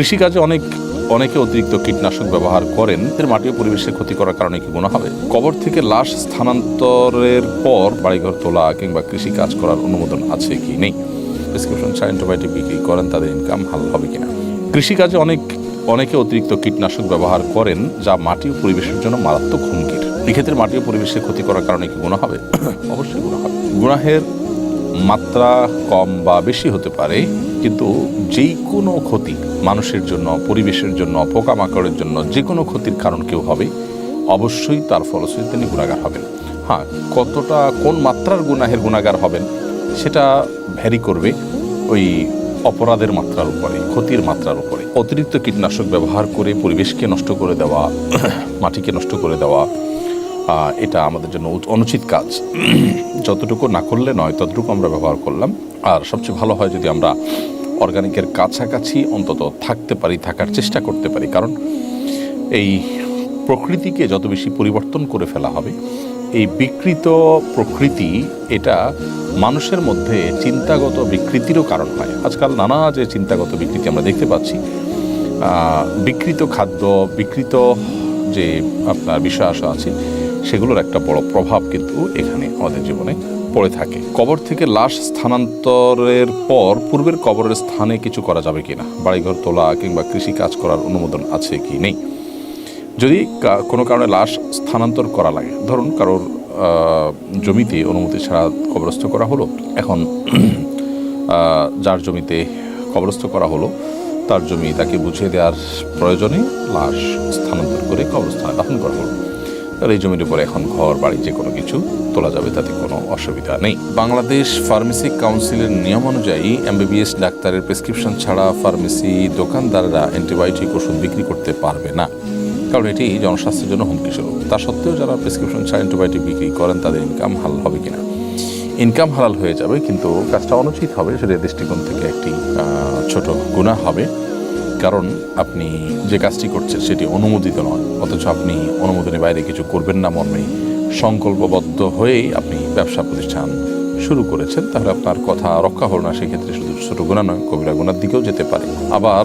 কৃষিকাজে অনেক, অনেকে অতিরিক্ত কীটনাশক ব্যবহার করেন। এর মাটি ও পরিবেশের ক্ষতি করার কারণে কি গুণ হবে? কবর থেকে লাশ স্থানান্তরের পর বাড়িঘর তোলা কিংবা কৃষি কাজ করার অনুমোদন আছে কি নেই? প্রেসক্রিপশন ছাড়া অ্যান্টিবায়োটিক বিক্রি করেন, তাদের ইনকাম হাল হবে কিনা? কৃষিকাজে অনেক, অনেকে অতিরিক্ত কীটনাশক ব্যবহার করেন, যা মাটি ও পরিবেশের জন্য মারাত্মক হুমকির। এক্ষেত্রে মাটি ও পরিবেশের ক্ষতি করার কারণে কি গুণ হবে? অবশ্যই গুণ হবে। গুণাহের মাত্রা কম বা বেশি হতে পারে, কিন্তু যেই কোনো ক্ষতি মানুষের জন্য, পরিবেশের জন্য, পোকামাকড়ের জন্য যে কোনো ক্ষতির কারণ কেউ হবে, অবশ্যই তার ফলশ্রুতি তিনি গুণাগার হবেন। হ্যাঁ কতটা, কোন মাত্রার গুনাহের গুণাগার হবেন, সেটা ভ্যারি করবে ওই অপরাধের মাত্রার উপরে, ক্ষতির মাত্রার উপরে। অতিরিক্ত কীটনাশক ব্যবহার করে পরিবেশকে নষ্ট করে দেওয়া, মাটিকে নষ্ট করে দেওয়া এটা আমাদের জন্য অনুচিত কাজ। যতটুকু না করলে নয়, ততটুকু আমরা ব্যবহার করলাম। আর সবচেয়ে ভালো হয় যদি আমরা অর্গানিকের কাছাকাছি অন্তত থাকতে পারি, থাকার চেষ্টা করতে পারি। কারণ এই প্রকৃতিকে যত বেশি পরিবর্তন করে ফেলা হবে, এই বিকৃত প্রকৃতি এটা মানুষের মধ্যে চিন্তাগত বিকৃতিরও কারণ হয়। আজকাল নানা যে চিন্তাগত বিকৃতি আমরা দেখতে পাচ্ছি বিকৃত খাদ্য, বিকৃত যে আপনার আশা আছে, সেগুলোর একটা বড় প্রভাব কিন্তু এখানে আমাদের জীবনে পড়ে থাকে। কবর থেকে লাশ স্থানান্তরের পর পূর্বের কবরের স্থানে কিছু করা যাবে কিনা? বাড়িঘর তোলা কিংবা কৃষি কাজ করার অনুমোদন আছে কি নেই? যদি কোনো কারণে লাশ স্থানান্তর করা লাগে, ধরুন কারোর জমিতে অনুমতি ছাড়া কবরস্থ করা হলো, এখন যার জমিতে কবরস্থ করা হলো, তার জমি তাকে বুঝিয়ে দেওয়ার প্রয়োজনে লাশ স্থানান্তর করে কবরস্থানে দাফন করা হলো। আর এই জমির উপরে এখন ঘর, বাড়ি, যে কোনো কিছু তোলা যাবে, তাতে কোনো অসুবিধা নেই। বাংলাদেশ ফার্মেসি কাউন্সিলের নিয়ম অনুযায়ী এমবিবিএস ডাক্তারের প্রেসক্রিপশন ছাড়া ফার্মেসি দোকানদাররা অ্যান্টিবায়োটিক ওষুধ বিক্রি করতে পারবে না। কারণ এটি জনস্বাস্থ্যের জন্য হুমকি স্বরূপ। তা সত্ত্বেও যারা প্রেসক্রিপশন ছাড়া অ্যান্টিবায়োটিক বিক্রি করেন, তাদের ইনকাম হাল হবে কিনা? ইনকাম হালাল হয়ে যাবে, কিন্তু কাজটা অনুচিত হবে। সেটা দৃষ্টিকোণ থেকে একটি ছোট গুণা হবে। কারণ আপনি যে কাজটি করছেন সেটি অনুমোদিত নয়, অথচ আপনি অনুমোদনের বাইরে কিছু করবেন না মর্মে সংকল্পবদ্ধ হয়েই আপনি ব্যবসা প্রতিষ্ঠান শুরু করেছেন। তাহলে আপনার কথা রক্ষা হলো না, সেক্ষেত্রে শুধু ছোটো গুণা নয়, কবিরা গুণার দিকেও যেতে পারে। আবার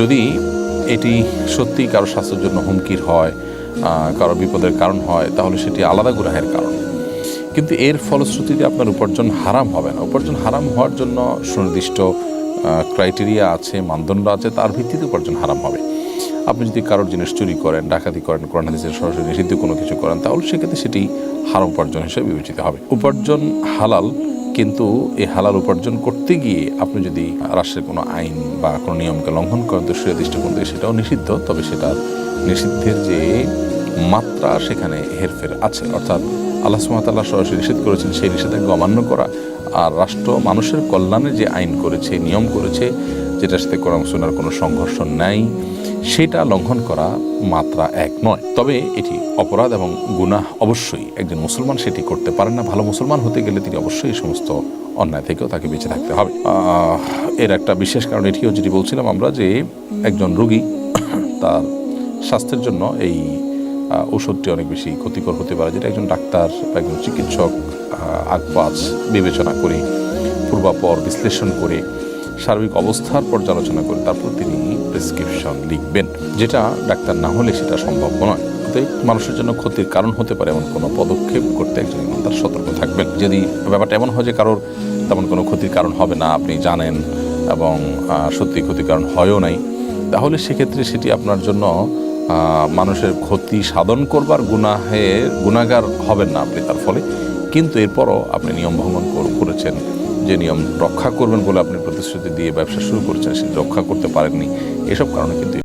যদি এটি সত্যি কারও স্বাস্থ্যের জন্য হুমকির হয় কারও বিপদের কারণ হয়, তাহলে সেটি আলাদা গুনাহের কারণ। কিন্তু এর ফলশ্রুতিতে আপনার উপার্জন হারাম হবে না। উপার্জন হারাম হওয়ার জন্য সুনির্দিষ্ট ক্রাইটেরিয়া আছে, মানদণ্ড আছে, তার ভিত্তিতে উপার্জন হারাম হবে। আপনি যদি কারোর জিনিস চুরি করেন, ডাকাতি করেন, কোরআন হাদিসের সরাসরি নিষিদ্ধ কোনো কিছু করেন, তাহলে সেক্ষেত্রে সেটি হারাম উপার্জন হিসেবে বিবেচিত হবে। উপার্জন হালাল, কিন্তু এই হালাল উপার্জন করতে গিয়ে আপনি যদি রাষ্ট্রের কোনো আইন বা কোনো নিয়মকে লঙ্ঘন করেন, তো সে দৃষ্টিকোণ থেকে সেটাও নিষিদ্ধ, তবে সেটার নিষিদ্ধের যে মাত্রা, সেখানে হেরফের আছে। অর্থাৎ আল্লাহ সুমাতাল্লাহ সরাসরি নিষেধ করেছেন, সেই নিষেধাজ্ঞা অমান্য করা আর রাষ্ট্র মানুষের কল্যাণে যে আইন করেছে, নিয়ম করেছে, যেটার সাথে কোরআন সুনার কোনো সংঘর্ষ নাই, সেটা লঙ্ঘন করা মাত্রা এক নয়। তবে এটি অপরাধ এবং গুনাহ অবশ্যই। একজন মুসলমান সেটি করতে পারেন না। ভালো মুসলমান হতে গেলে তিনি অবশ্যই এই সমস্ত অন্যায় থেকেও তাকে বেঁচে থাকতে হবে। এর একটা বিশেষ কারণ এটিও যেটি বলছিলাম আমরা যে, একজন রোগী তার স্বাস্থ্যের জন্য এই ওষুধটি অনেক বেশি ক্ষতিকর হতে পারে। যেটা একজন ডাক্তার বা একজন চিকিৎসক আগপাজ বিবেচনা করে, পূর্বাপর বিশ্লেষণ করে, সার্বিক অবস্থার পর্যালোচনা করে তারপর তিনি প্রেসক্রিপশন লিখবেন। যেটা ডাক্তার না হলে সেটা সম্ভব নয়। অতএব মানুষের জন্য ক্ষতির কারণ হতে পারে এমন কোনো পদক্ষেপ করতে একজন ইমানদার সতর্ক থাকবেন। যদি ব্যাপারটা এমন হয় যে কারোর তেমন কোনো ক্ষতির কারণ হবে না, আপনি জানেন এবং সত্যি ক্ষতির কারণ হয়ও নাই, তাহলে সেক্ষেত্রে সেটি আপনার জন্য মানুষের ক্ষতি সাধন করবার গুনাহে গুণাগার হবেন না আপনি তার ফলে। কিন্তু এরপরও আপনি নিয়ম ভঙ্গন করেছেন, যে নিয়ম রক্ষা করবেন বলে আপনি প্রতিশ্রুতি দিয়ে ব্যবসা শুরু করেছেন সেটি রক্ষা করতে পারেননি। এসব কারণে কিন্তু